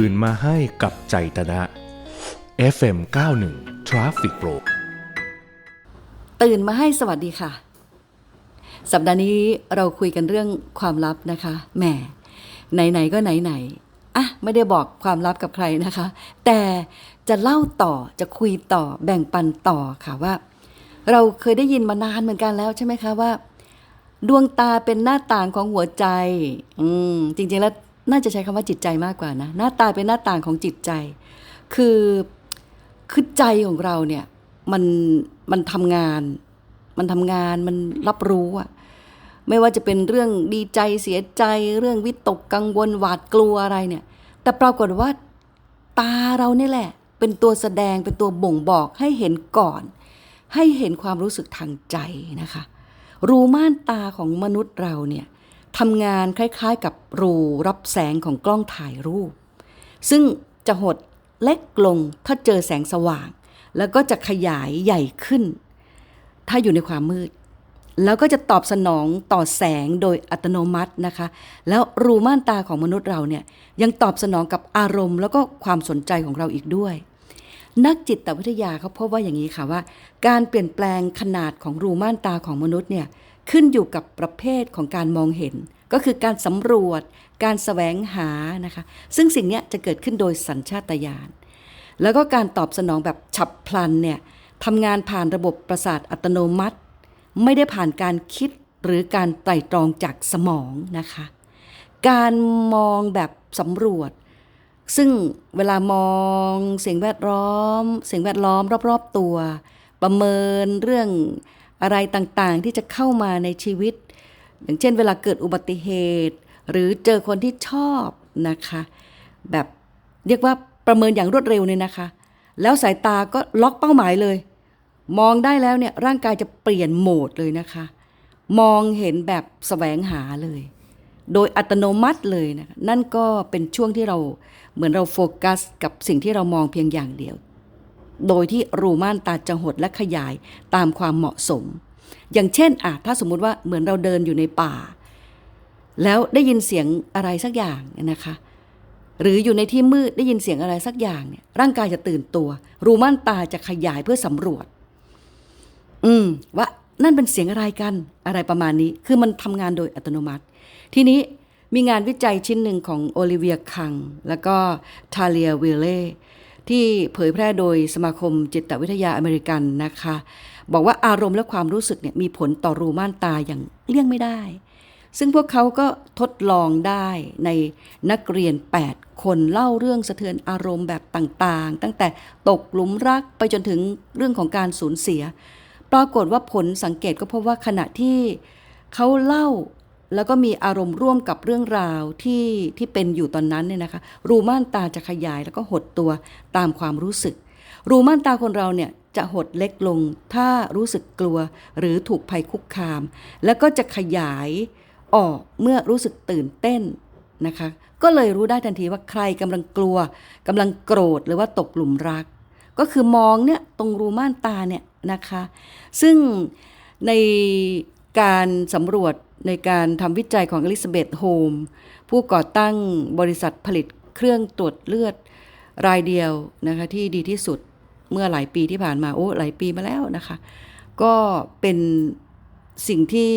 ตื่นมาให้กับใจตนะ FM 91 Traffic Pro ตื่นมาให้สวัสดีค่ะ สัปดาห์นี้เราคุยกันเรื่องความลับนะคะ แหม ไหน ๆ ก็ไหน ๆ อะ ไม่ได้บอกความลับกับใครนะคะ แต่จะเล่าต่อจะคุยต่อแบ่งปันต่อค่ะว่า เราเคยได้ยินมานานเหมือนกันแล้วใช่ไหมคะว่าดวงตาเป็นหน้าต่างของหัวใจ อืม จริง ๆ แล้ว น่าจะใช้คำว่าจิตใจมากกว่านะ หน้าตาเป็นหน้าต่างของจิตใจ คือคือใจของเราเนี่ยมันมันทำงาน มันทำงานมันรับรู้อะไม่ว่าจะเป็นเรื่องดีใจเสียใจ เรื่องวิตกกังวลหวาดกลัวอะไรเนี่ย แต่ปรากฏว่าตาเราเนี่ยแหละ เป็นตัวแสดงเป็นตัวบ่งบอกให้เห็นก่อน ให้เห็นความรู้สึกทางใจนะคะ รูม่านตาของมนุษย์เราเนี่ย ทำงานคล้ายๆ กับรูรับแสงของกล้องถ่ายรูป ซึ่งจะหดเล็กลงถ้าเจอแสงสว่าง แล้วก็จะขยายใหญ่ขึ้น ถ้าอยู่ในความมืด แล้วก็จะตอบสนองต่อแสงโดยอัตโนมัตินะคะ แล้วรูม่านตาของมนุษย์เราเนี่ยยังตอบสนองกับอารมณ์แล้วก็ความสนใจของเราอีกด้วย นักจิตวิทยาเขาพบว่าอย่างนี้ค่ะว่า การเปลี่ยนแปลงขนาดของรูม่านตาของมนุษย์เนี่ย ขึ้นอยู่กับประเภทของการมองเห็น ก็คือการสำรวจ การแสวงหานะคะ ซึ่งสิ่งนี้จะเกิดขึ้นโดยสัญชาตญาณแล้วก็การตอบสนองแบบฉับพลันเนี่ยทำงานผ่านระบบประสาทอัตโนมัติ ไม่ได้ผ่านการคิดหรือการไตร่ตรองจากสมองนะคะ การมองแบบสำรวจ ซึ่งเวลามองเสิ่งแวดล้อม เสิ่งแวดล้อมรอบ ๆ ตัว ประเมินเรื่อง อะไรต่างๆที่จะเข้ามาในชีวิต อย่างเช่นเวลาเกิดอุบัติเหตุ หรือเจอคนที่ชอบนะคะ แบบเรียกว่าประเมินอย่างรวดเร็วเนี่ยนะคะ แล้วสายตาก็ล็อกเป้าหมายเลย มองได้แล้วเนี่ยร่างกายจะเปลี่ยนโหมดเลยนะคะ มองเห็นแบบแสวงหาเลย โดยอัตโนมัติเลยนะนั่นก็เป็นช่วงที่เราเหมือนเราโฟกัสกับสิ่งที่เรามองเพียงอย่างเดียว โดยที่รูม่านตาจะหดและขยายตามความเหมาะสม อย่างเช่นอะถ้าสมมุติว่าเหมือนเราเดินอยู่ในป่า แล้วได้ยินเสียงอะไรสักอย่างนะคะ หรืออยู่ในที่มืดได้ยินเสียงอะไรสักอย่างเนี่ย ร่างกายจะตื่นตัว รูม่านตาจะขยายเพื่อสำรวจ อืมว่านั่นเป็นเสียงอะไรกันอะไรประมาณนี้ คือมันทำงานโดยอัตโนมัติ ทีนี้มีงานวิจัยชิ้นหนึ่งของโอลิเวียคัง แล้วก็ทาเลียวิลเล่ ที่เผยแพร่โดยสมาคมจิตวิทยาอเมริกันนะคะ บอกว่าอารมณ์และความรู้สึกเนี่ยมีผลต่อรูม่านตาอย่างเลี่ยงไม่ได้ ซึ่งพวกเขาก็ทดลองได้ในนักเรียน 8 คนเล่าเรื่องสะเทือนอารมณ์แบบต่างๆ ตั้งแต่ตกหลุมรักไปจนถึงเรื่องของการสูญเสีย ปรากฏว่าผลสังเกตก็พบว่าขณะที่เขาเล่า แล้วก็มีอารมณ์ร่วมกับเรื่องราวที่ที่เป็นอยู่ตอนนั้นเนี่ยนะคะรูม่านตาจะขยายแล้วก็หดตัวตามความรู้สึก รูม่านตาคนเราเนี่ยจะหดเล็กลงถ้ารู้สึกกลัวหรือถูกภัยคุกคาม แล้วก็จะขยายออกเมื่อรู้สึกตื่นเต้นนะคะ ก็เลยรู้ได้ทันทีว่าใครกำลังกลัวกำลังโกรธหรือว่าตกหลุมรัก ก็คือมองเนี่ยตรงรูม่านตาเนี่ยนะคะ ซึ่งใน การสำรวจในการทำวิจัยของอลิซาเบธโฮมผู้ก่อตั้งบริษัทผลิตเครื่องตรวจเลือดรายเดียวนะคะที่ดีที่สุดเมื่อหลายปีที่ผ่านมาโอ้หลายปีมาแล้วนะคะ ก็เป็นสิ่งที่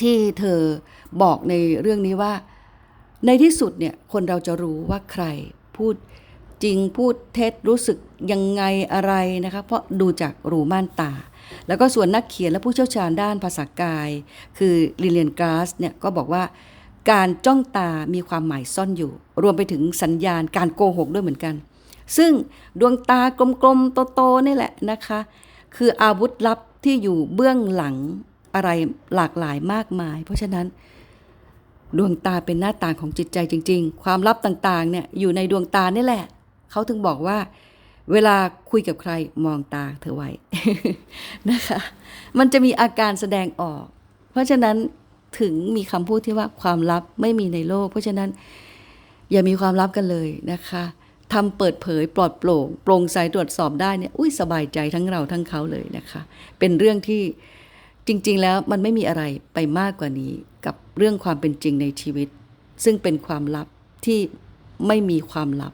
ที่เธอบอกในเรื่องนี้ว่า ในที่สุดเนี่ยคนเราจะรู้ว่าใครพูดจริงพูดเท็จรู้สึกยังไงอะไรนะคะเพราะดูจากรูม่านตา แล้วก็ส่วนนักเขียนและผู้เชี่ยวชาญด้านภาษากาย คือลิเลียนกราสเนี่ยก็บอกว่าการจ้องตามีความหมายซ่อนอยู่ รวมไปถึงสัญญาณการโกหกด้วยเหมือนกัน ซึ่งดวงตากลมๆโตๆนี่แหละนะคะ คืออาวุธลับที่อยู่เบื้องหลังอะไรหลากหลายมากมาย เพราะฉะนั้นดวงตาเป็นหน้าต่างของจิตใจจริง ๆ ความลับต่างๆเนี่ยอยู่ในดวงตานี่แหละ เขาถึงบอกว่า เวลาคุยกับใครมองตาเธอไว้นะคะ มันจะมีอาการแสดงออก เพราะฉะนั้นถึงมีคำพูดที่ว่าความลับไม่มีในโลก เพราะฉะนั้นอย่ามีความลับกันเลยนะคะทำเปิดเผยปลอดโปร่งโปร่งใสตรวจสอบได้เนี่ยอุ้ยสบายใจทั้งเราทั้งเขาเลยนะคะ เป็นเรื่องที่จริง ๆ แล้วมันไม่มีอะไรไปมากกว่านี้กับเรื่องความเป็นจริงในชีวิต ซึ่งเป็นความลับที่ไม่มีความลับ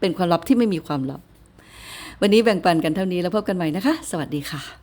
เป็นความลับที่ไม่มีความลับ วันนี้แบ่งปันกันเท่านี้แล้วพบกันใหม่นะคะ สวัสดีค่ะ